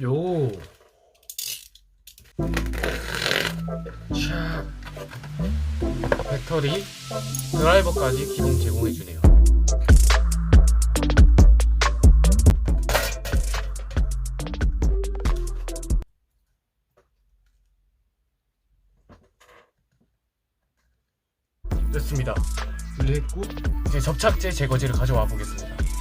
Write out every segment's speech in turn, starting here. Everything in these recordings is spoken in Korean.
요. 차. 배터리, 드라이버까지 기본 제공해주네요. 됐습니다. 분리했고 이제 접착제 제거제를 가져와 보겠습니다.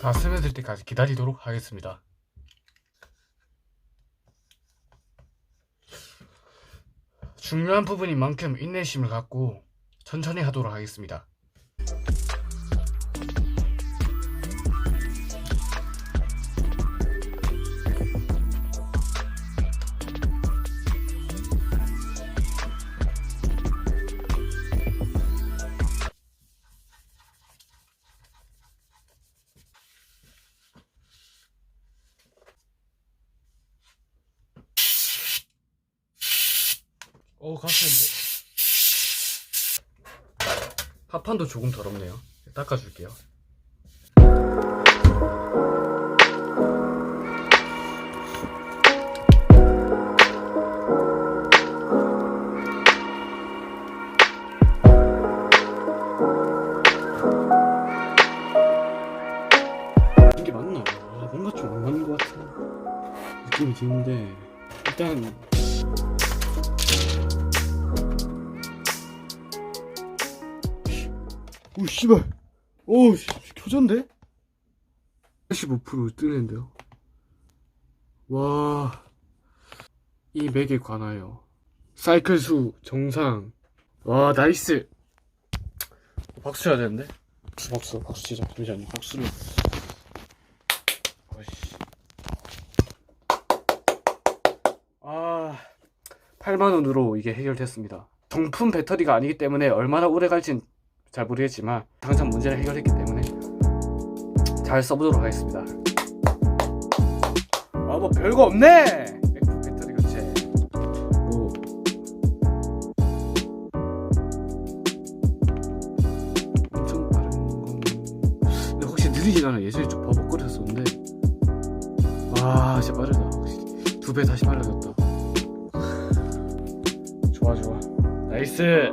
다 스며들 때까지 기다리도록 하겠습니다. 중요한 부분인 만큼 인내심을 갖고 천천히 하도록 하겠습니다. 어, 갔는데. 합판도 조금 더럽네요. 닦아줄게요. 이게 맞나? 아, 뭔가 좀 안 맞는 것 같은 느낌이 드는데 일단 오 씨발. 오 씨, 켜졌는데? 85% 뜨는데요. 와 이 맥에 관하여. 사이클 수 정상. 와 나이스. 박수 쳐야 되는데? 박수 박수. 박수 치자. 잠시만요. 박수를. 어이씨. 아 8만원으로 이게 해결됐습니다. 정품 배터리가 아니기 때문에 얼마나 오래 갈진 잘 모르겠지만 당장 문제를 해결했기 때문에 잘 써보도록 하겠습니다. 아 뭐 별거 없네. 맥북 배터리 교체. 오. 엄청 빠른 건. 근데 확실히 느리진 않아. 예전에 좀 버벅거렸었는데. 와 진짜 빠르다. 두배 다시 빨라졌다. 좋아 좋아. 나이스.